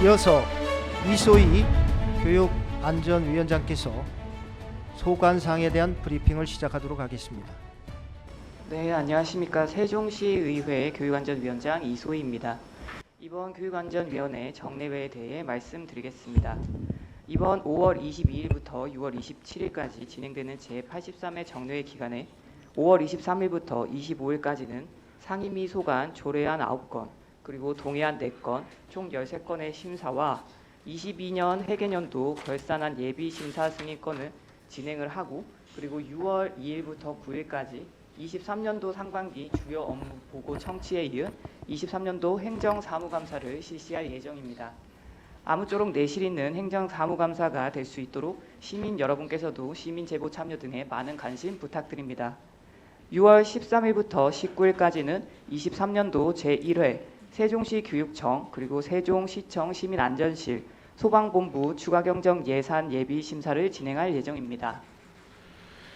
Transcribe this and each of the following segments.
이어서 이소희 교육안전위원장께서 소관사항에 대한 브리핑을 시작하도록 하겠습니다. 네, 안녕하십니까. 세종시의회 교육안전위원장 이소희입니다. 이번 교육안전위원회 정례회에 대해 말씀드리겠습니다. 이번 5월 22일부터 6월 27일까지 진행되는 제83회 정례회 기간에 5월 23일부터 25일까지는 상임위 소관 조례안 9건, 그리고 동의안 4건, 총 13건의 심사와 22년 회계년도 결산안 예비 심사 승인건을 진행을 하고 그리고 6월 2일부터 9일까지 23년도 상반기 주요 업무 보고 청취에 이은 23년도 행정사무감사를 실시할 예정입니다. 아무쪼록 내실 있는 행정사무감사가 될 수 있도록 시민 여러분께서도 시민 제보 참여 등에 많은 관심 부탁드립니다. 6월 13일부터 19일까지는 23년도 제1회 세종시 교육청 그리고 세종시청 시민안전실 소방본부 추가경정 예산 예비 심사를 진행할 예정입니다.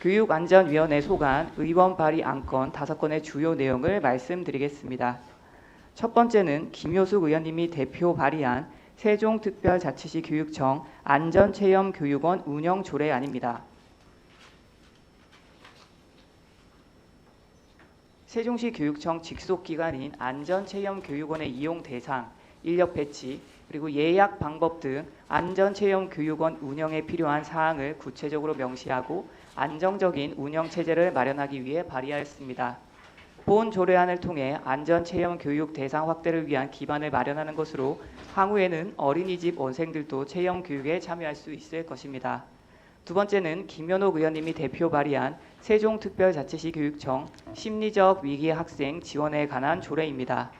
교육안전위원회 소관 의원 발의 안건 5건의 주요 내용을 말씀드리겠습니다. 첫 번째는 김효숙 의원님이 대표 발의한 세종특별자치시 교육청 안전체험교육원 운영 조례안입니다. 세종시 교육청 직속 기관인 안전체험교육원의 이용 대상, 인력 배치, 그리고 예약 방법 등 안전체험교육원 운영에 필요한 사항을 구체적으로 명시하고 안정적인 운영 체제를 마련하기 위해 발의하였습니다. 본 조례안을 통해 안전체험 교육 대상 확대를 위한 기반을 마련하는 것으로 향후에는 어린이집 원생들도 체험 교육에 참여할 수 있을 것입니다. 두 번째는 김현옥 의원님이 대표 발의한 세종특별자치시 교육청 심리적 위기 학생 지원에 관한 조례입니다.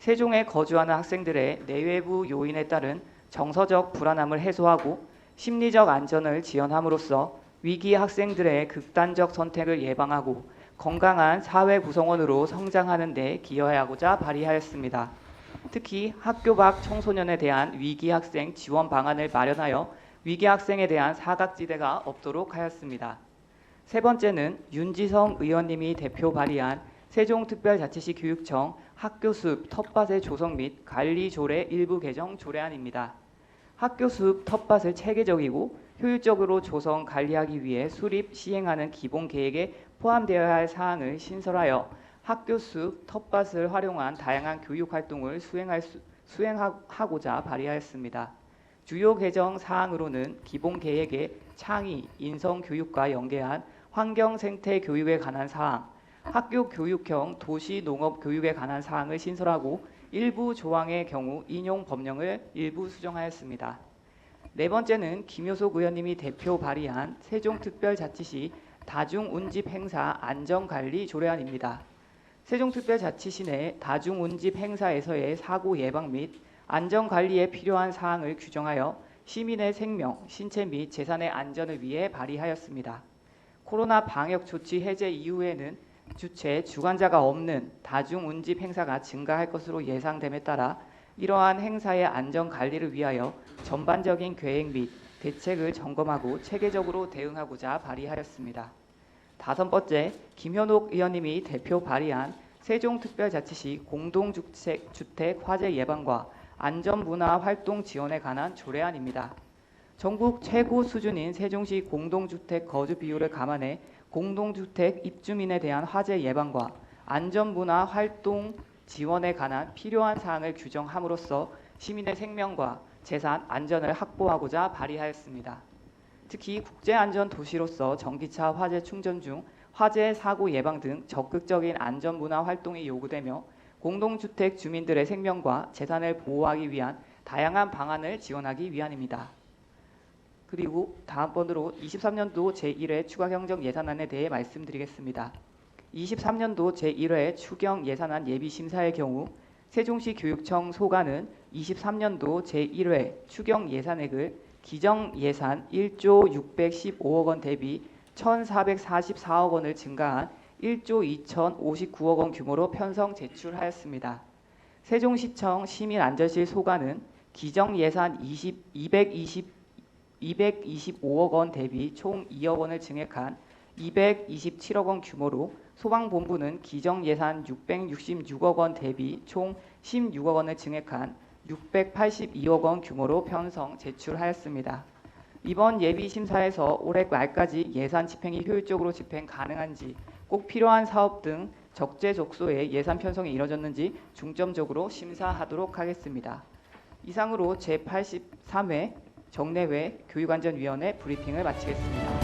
세종에 거주하는 학생들의 내외부 요인에 따른 정서적 불안함을 해소하고 심리적 안전을 지원함으로써 위기 학생들의 극단적 선택을 예방하고 건강한 사회 구성원으로 성장하는 데 기여하고자 발의하였습니다. 특히 학교 밖 청소년에 대한 위기 학생 지원 방안을 마련하여 위기 학생에 대한 사각지대가 없도록 하였습니다. 세 번째는 윤지성 의원님이 대표 발의한 세종특별자치시 교육청 학교 숲 텃밭의 조성 및 관리 조례 일부 개정 조례안입니다. 학교 숲 텃밭을 체계적이고 효율적으로 조성 관리하기 위해 수립 시행하는 기본 계획에 포함되어야 할 사항을 신설하여 학교 숲 텃밭을 활용한 다양한 교육 활동을 수행할 수, 수행하고자 발의하였습니다. 주요 개정 사항으로는 기본 계획의 창의, 인성 교육과 연계한 환경 생태 교육에 관한 사항, 학교 교육형 도시 농업 교육에 관한 사항을 신설하고 일부 조항의 경우 인용 법령을 일부 수정하였습니다. 네 번째는 김효석 의원님이 대표 발의한 세종특별자치시 다중운집 행사 안전관리 조례안입니다. 세종특별자치시 내 다중운집 행사에서의 사고 예방 및 안전관리에 필요한 사항을 규정하여 시민의 생명, 신체 및 재산의 안전을 위해 발의하였습니다. 코로나 방역 조치 해제 이후에는 주최 주관자가 없는 다중 운집 행사가 증가할 것으로 예상됨에 따라 이러한 행사의 안전 관리를 위하여 전반적인 계획 및 대책을 점검하고 체계적으로 대응하고자 발의하였습니다. 다섯 번째, 김현옥 의원님이 대표 발의한 세종특별자치시 공동주택 주택 화재 예방과 안전문화 활동 지원에 관한 조례안입니다. 전국 최고 수준인 세종시 공동주택 거주 비율을 감안해 공동주택 입주민에 대한 화재 예방과 안전문화 활동 지원에 관한 필요한 사항을 규정함으로써 시민의 생명과 재산 안전을 확보하고자 발의하였습니다. 특히 국제안전 도시로서 전기차 화재 충전 중 화재 사고 예방 등 적극적인 안전 문화 활동이 요구되며 공동주택 주민들의 생명과 재산을 보호하기 위한 다양한 방안을 지원하기 위함입니다. 그리고 다음번으로 23년도 제1회 추가경정 예산안에 대해 말씀드리겠습니다. 23년도 제1회 추경 예산안 예비 심사의 경우 세종시 교육청 소관은 23년도 제1회 추경 예산액을 기정 예산 1조 615억 원 대비 1,444억 원을 증가한 1조 2,059억 원 규모로 편성 제출하였습니다. 세종시청 시민안전실 소관은 기정 예산 20, 220, 225억 원 대비 총 2억 원을 증액한 227억 원 규모로 소방본부는 기정 예산 666억 원 대비 총 16억 원을 증액한 682억 원 규모로 편성 제출하였습니다. 이번 예비 심사에서 올해 말까지 예산 집행이 효율적으로 집행 가능한지 꼭 필요한 사업 등 적재적소에 예산 편성이 이뤄졌는지 중점적으로 심사하도록 하겠습니다. 이상으로 제83회 정례회 교육안전위원회 브리핑을 마치겠습니다.